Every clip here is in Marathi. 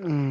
Mm.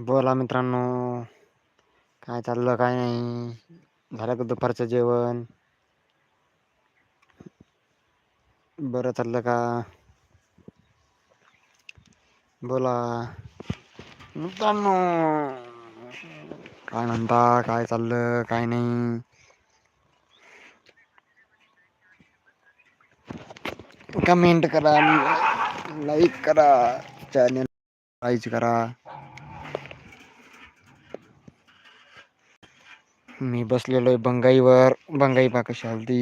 बोला मित्रांनो काय चाललं काय नाही. झालं का दुपारचं जेवण? बरं चाललं का? बोला. मित्रांनो काय म्हणता काय चाललं काय नाही? कमेंट करा लाईक करा चॅनल लाईक करा. मी बसलेलो आहे बंगाईवर. बंगाई पा कशी आलती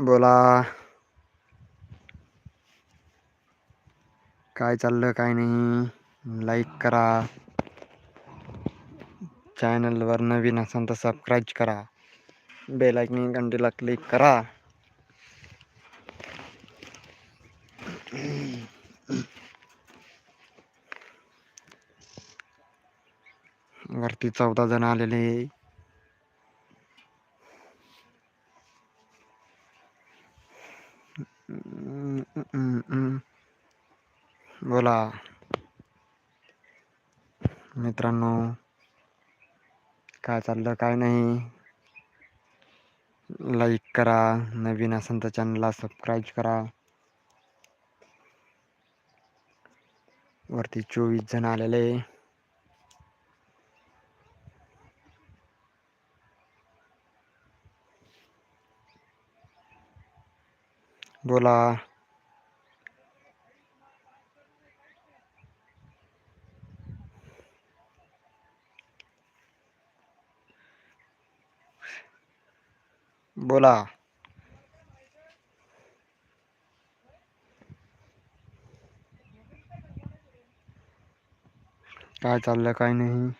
बोला. काय चाललं काय नाही? लाईक करा. चॅनलवर नवीन असाल तर सबस्क्राईब करा. बेल आयकॉन घंटीला क्लिक करा. वरती चौदा जण आलेले बोला. मित्रांनो काय चाललं काय नाही. लाईक करा नवीन असेल तर चॅनलला सबस्क्राईब करा. वरती चोवीस जण आलेले बोला. बोला. काय चाललं काय नाही.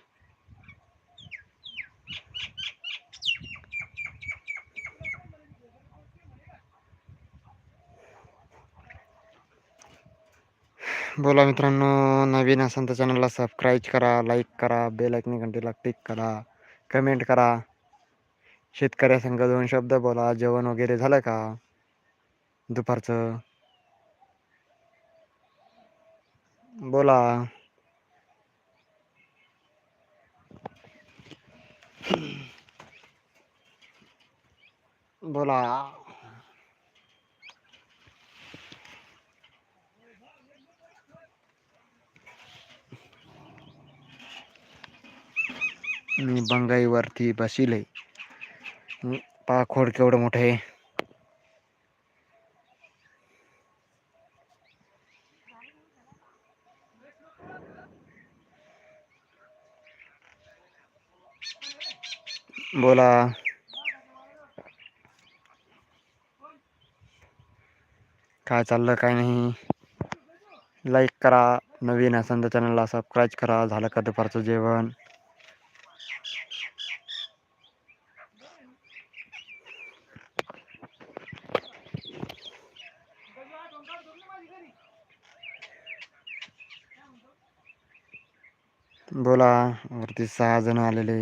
बोला मित्रांनो नवीन असं तर चॅनलला सबस्क्राईब करा लाईक करा बेल आयकॉन घंटीला क्लिक करा कमेंट करा. शेतकऱ्यासंग दोन शब्द बोला जेवण वगैरे झालं का? दुपारचं. बोला. बोला। मी बंगाईवरती बसिले पाखोड़ केवड़े मोठं बोला. काय चाललं काय नाही. लाईक करा नवीन असं तर चॅनलला सबस्क्राईब करा. झालं का दुपारचं जेवण? बोला. वरती सहा जण आलेले.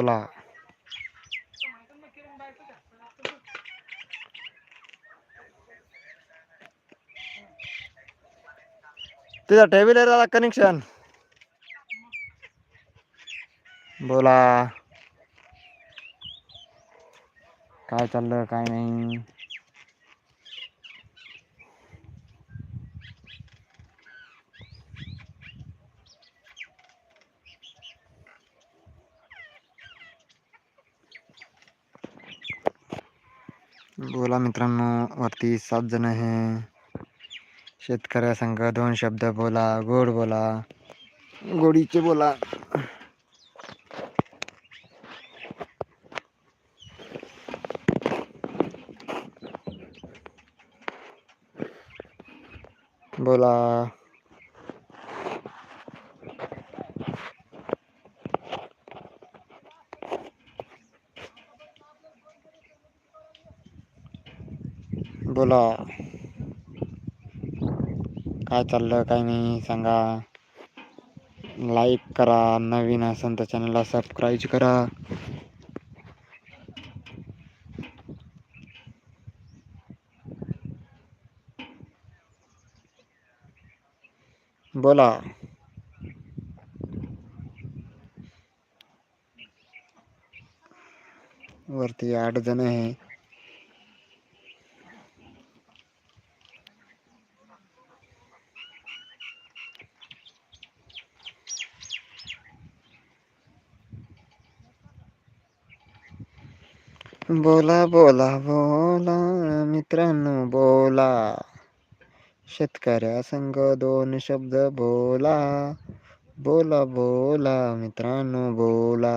बोला. तिथं टेबल आहे दादा कनेक्शन बोला. काय चाललं काय नाही? बोला मित्रांनो वरती सात जण आहे. शेतकऱ्यासंघ दोन शब्द बोला गोड बोला. गोडीचे बोला. बोला. बोला. काय चाललं काय नाही सांगा. लाईक करा नवीन असेल तर चॅनलला सबस्क्राईब करा. बोला. वरती आठ जण आहे. बोला बोला बोला मित्रांनो बोला. शेतकऱ्या संघ दोन शब्द बोला. बोला बोला मित्रांनो बोला.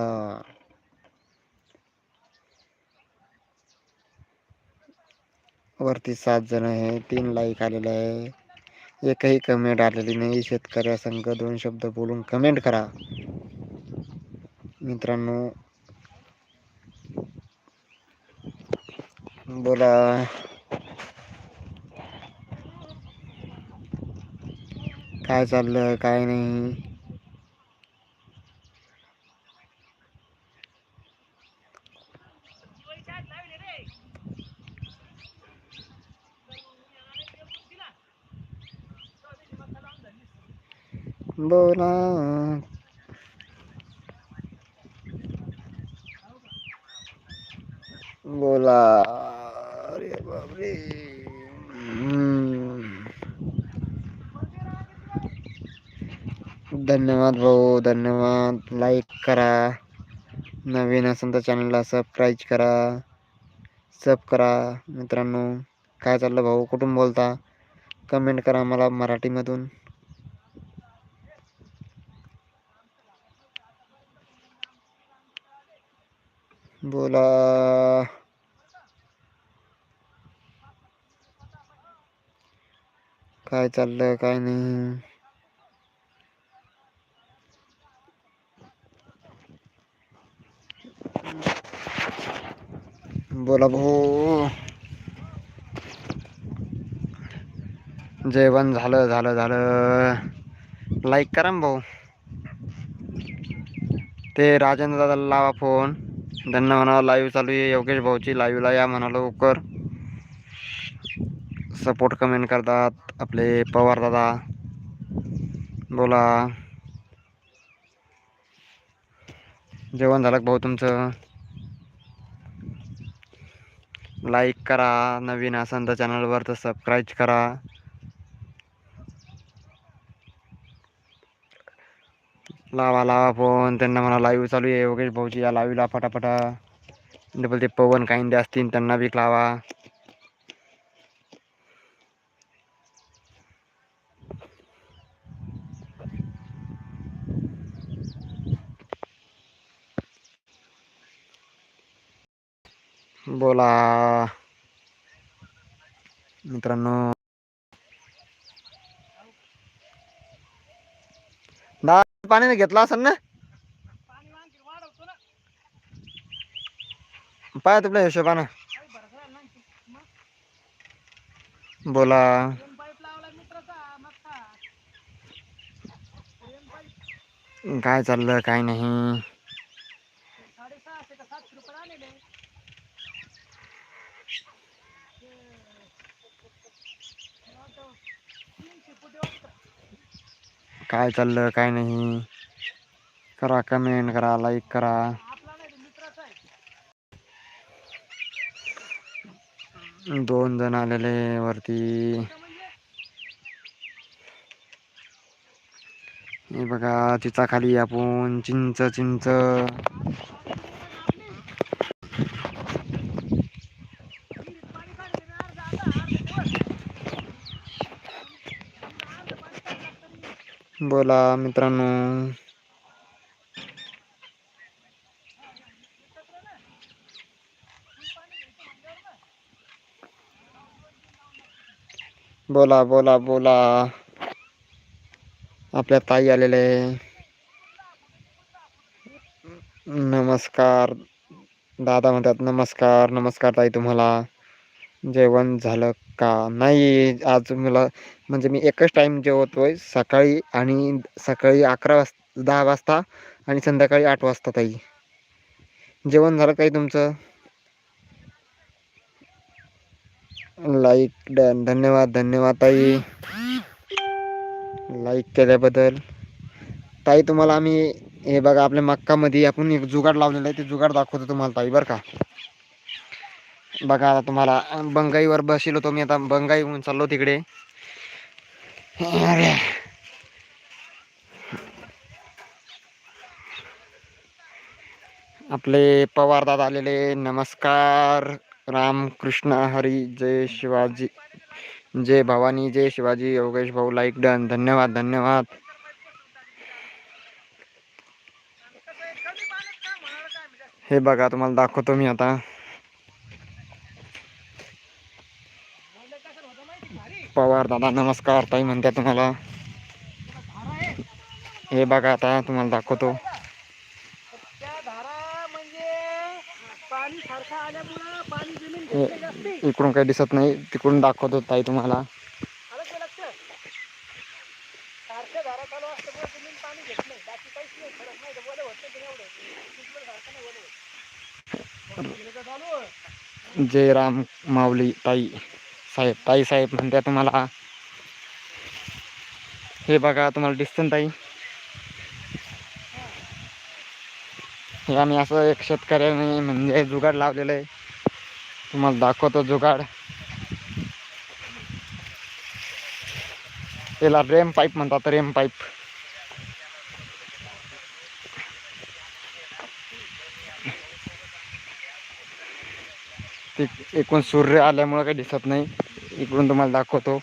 वरती सात जण आहे तीन लाईक आलेले आहे. एकही कमेंट आलेली नाही. शेतकऱ्या संघ दोन शब्द बोलून कमेंट करा. मित्रांनो बोला. काय चाललं काय नाही बोला बोला अरे बापरे हम्म. धन्यवाद भाऊ धन्यवाद लाईक करा. नवीन असेल तर चॅनलला सबस्क्राईब करा. सब करा मित्रांनो. काय चाललं भाऊ? कुठून बोलता? कमेंट करा मला मराठीमधून. बोला. काय चाललं? काय नाही. बोला भाऊ. जेवण झालं झालं झालं. लाईक करा ना भाऊ. ते राजेंद्र दादाला लावा फोन त्यांना म्हणा लाईव्ह चालू आहे. योगेश भाऊची लाईव्हला या म्हणा लवकर. सपोर्ट कमेंट करतात आपले पवार दादा. बोला. जेवण झालं भाऊ तुमचं? लाईक करा नवीन असाल तर चॅनलवर तर सबस्क्राईब करा. लावा लावा फोन त्यांना म्हणा लाईव्ह चालू आहे. योगेश भाऊची या लाईव्हला फटाफटा. डबल ते पवन काहींदे असतील त्यांना बी लावा. बोला मित्रांनो. दहा पाण्याने घेतला असेल ना? पाय तुला हिशोबानं बोला. काय चाललं काय नाही. काय चाललं काय नाही. करा कमेंट करा लाईक करा. दोन जण आलेले वरती. हे बघा तिचा खाली आपण चिंच चिंच. बोला मित्रांनो. बोला बोला बोला. आपल्या ताई आलेले. नमस्कार. दादा म्हणतात नमस्कार नमस्कार ताई तुम्हाला. जेवण झालं का? नाही आज मला म्हणजे मी एकच टाईम जेवतोय सकाळी आणि सकाळी अकरा वाज दहा वाजता आणि संध्याकाळी आठ वाजता ताई. जेवण झालं काही तुमचं? लाईक डन धन्यवाद धन्यवाद ताई. लाईक केल्याबद्दल. ताई तुम्हाला आम्ही हे बघा आपल्या मक्कामध्ये आपण एक जुगाड लावलेलं आहे ते जुगाड दाखवतो तुम्हाला ताई बरं का? बघा आता तुम्हाला बंगाईवर बसलो होतो मी आता बंगाई होऊन चाललो तिकडे. अरे. आपले पवार दादा आलेले नमस्कार. रामकृष्ण हरी जय शिवाजी. जय भवानी जय शिवाजी योगेश भाऊ लाईक डन धन्यवाद धन्यवाद. हे बघा तुम्हाला दाखवतो मी आता. पवार दादा नमस्कार. ताई म्हणते तुम्हाला. हे बघा आता तुम्हाला दाखवतो. इकडून काही दिसत नाही तिकडून दाखवतो ताई तुम्हाला. जयराम माऊली ताई. साहेब ताई साहेब म्हणत्या तुम्हाला. हे बघा तुम्हाला दिसतं ना ताई? हे आम्ही असं एक शेतकऱ्याने म्हणजे जुगाड लावलेलं आहे. तुम्हाला दाखवतो जुगाड. त्याला रेम पाईप म्हणतात रेम पाईप ते एकूण सूर्य आल्यामुळं काही दिसत नाही. इकडून तुम्हाला दाखवतो.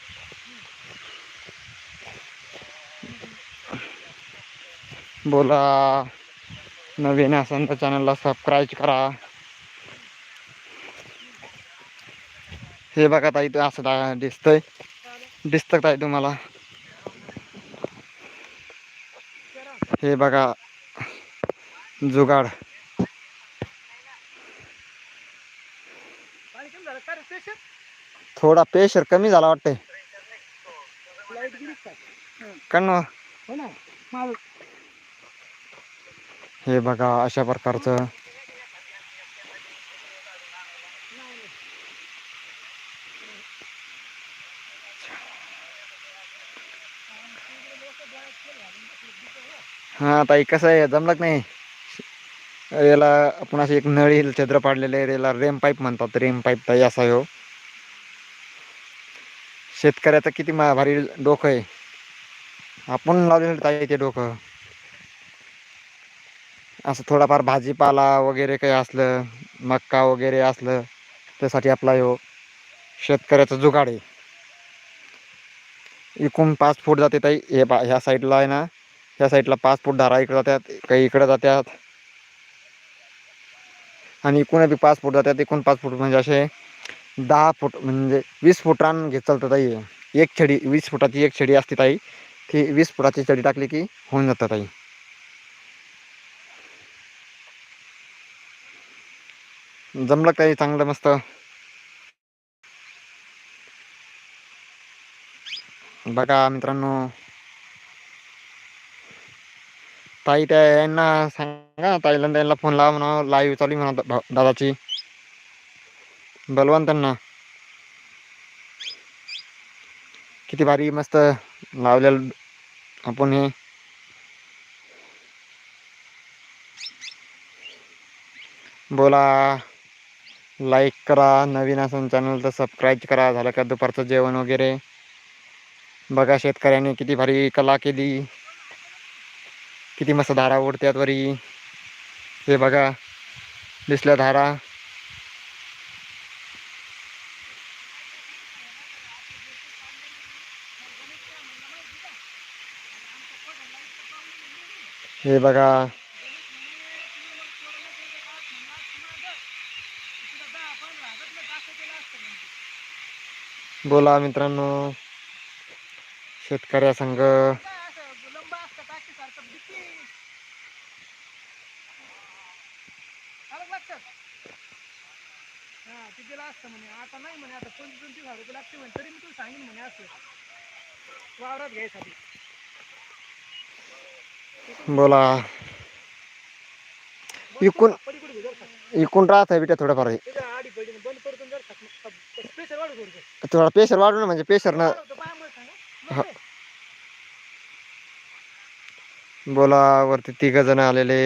बोला. नवीन असेल तर चॅनलला सबस्क्राईब करा. हे बघा ताई ते असं दा- दिसतंय. दिसतं ताई तुम्हाला? हे बघा. जुगाड पाणी कमी झालं का रे प्रेशर थोडा प्रेशर कमी झाला वाटतंय. कारण हो. हे बघा अशा प्रकारचं. हा ताई कसं आहे? जमलं नाही? याला आपण असं एक नळी छिद्र पाडलेलं आहे याला रेम पाईप म्हणतात रेम पाईप ताई असा हो. शेतकऱ्याचं किती मा भारी डोकं आहे. आपण लावलेलं ताई ते डोकं. असं थोडाफार भाजीपाला वगैरे काही असलं मक्का वगैरे असलं त्यासाठी आपला हो. शेतकऱ्याचा जुगाड आहे. इकून पाच फूट जाते ताई. हे पा ह्या साईडला आहे ना ह्या साईडला पाच फूट धारा इकडे जातात काही इकडे जातात. आणि इकून बी पाच फूट जातात इकून पाच फूट म्हणजे असे दहा फूट म्हणजे वीस फुटान रान घेत चालतं ताई. एक छडी वीस फुटाची एक छडी असते ताई. ती वीस फुटाची छडी टाकली की होऊन जातं ताई. जमलं काही चांगलं मस्त. बघा मित्रांनो. ताई त्या यांना सांगा ताईला त्यांना फोन लावा म्हणा लाईव्ह चालू म्हणा दा- दादाची. बलवंतांना. किती भारी मस्त लावलेलं आपण हे. बोला लाईक करा नवीन असून चॅनल तर सबस्क्राईब करा. झालं का दुपारचं जेवण वगैरे? बघा शेतकऱ्याने किती भारी कला केली. किती मस्त धारा उडत्यात वरी. हे बघा दिसल्या धारा. हे बघा. बोला मित्रांनो शेतकऱ्या संघ काय असं लंबा असतं टाकीसारखं भीती. आलं का लक्षात? हा, कितीला असतं म्हणे आता नाही म्हणे आता पंचवीस पंचवीस हजार रुपये लागते म्हणे तरी मी तुला सांगेन म्हणे असं वावरात घ्यायसाठी बोला. इकून इकून राहत आहे बेटा थोडंफार हे. थोडा प्रेशर वाढू ना म्हणजे प्रेशर ना बोला वरती तिघ जण आलेले.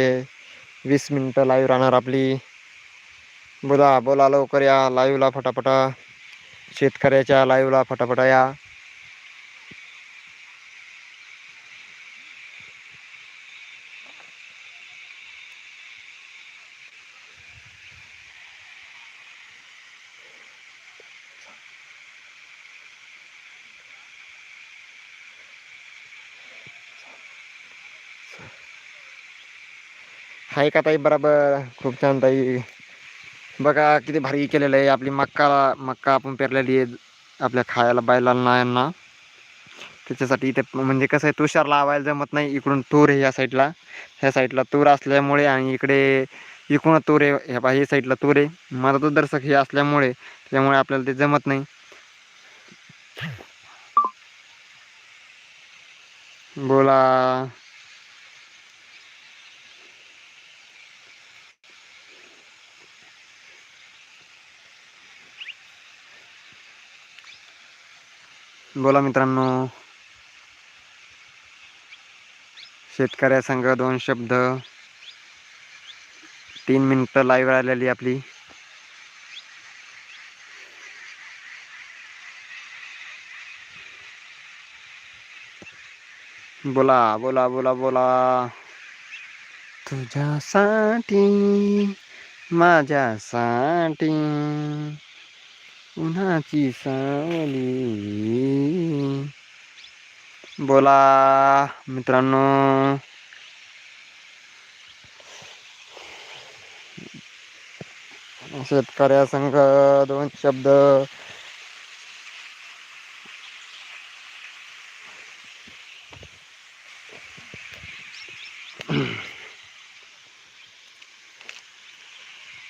वीस मिनिटं लाईव्ह राहणार आपली. बोला बोला लवकर या. लाईव्हला फटाफटा. शेतकऱ्याच्या लाईव्हला फटाफटा या हाय का ताई बरोबर. खूप छान ताई. बघा किती भारी केलेलं आहे. आपली मक्का मक्का आपण पेरलेली आहे आपल्या खायला बायलांना यांना त्याच्यासाठी इथे म्हणजे कसं आहे तुषार लावायला जमत नाही. इकडून तूर आहे या साईडला. ह्या साईडला तूर असल्यामुळे आणि इकडे इकडून तूर आहे. ह्या बा ही साईडला तूर आहे. मदतदर्शक हे असल्यामुळे त्यामुळे आपल्याला ते जमत नाही. बोला. बोला मित्रांनो. शेतकऱ्या संघ दोन शब्द. तीन मिनिटं लाईव्ह राहिलेली आपली. बोला बोला बोला बोला. तुझ्यासाठी माझ्यासाठी. उन्हाची सावली. बोला मित्रांनो. शेतकऱ्या संघ दोन शब्द.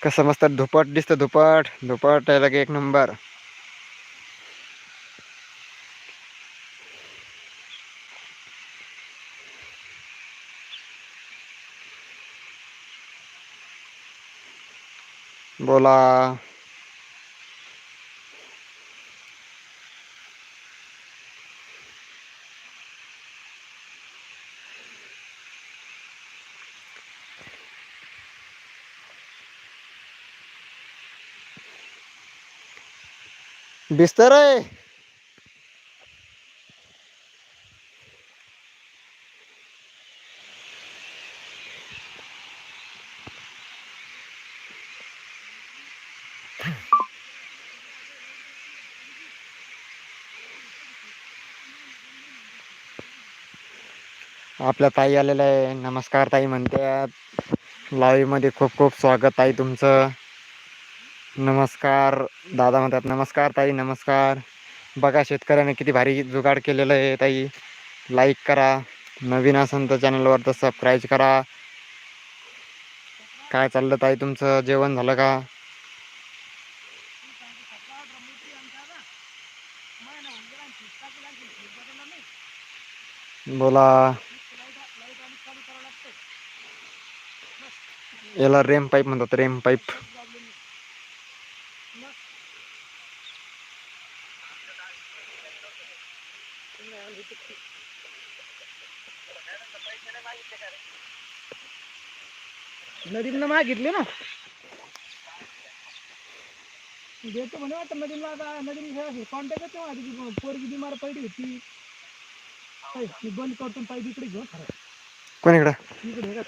कसं मस्त धुपट दिसतं धुपट धुपट आहे लगे एक नंबर। बोला। बिस्तर आहे. आपल्या ताई आलेल्या आहे. नमस्कार ताई म्हणते लाईव्हमध्ये खूप खूप स्वागत आहे तुमचं. नमस्कार दादा म्हणतात नमस्कार ताई नमस्कार. बघा शेतकऱ्याने किती भारी जुगाड केलेलं आहे ताई. लाईक करा. नवीन असेल तर चॅनलवर तर सबस्क्राईब करा. काय चाललं ताई तुमचं? जेवण झालं का? बोला. याला रेम पाईप म्हणतात रेम पाईप नदीमनं मागितले ना. देतो म्हणे वाटतं नदीमला आता नदीम कॉन्टॅक्ट तेव्हा आधी की पोरगी बिमार पडली होती. मी बंद करतो पाय इकडे घेऊन खरं. कोण इकडं? इकडे हे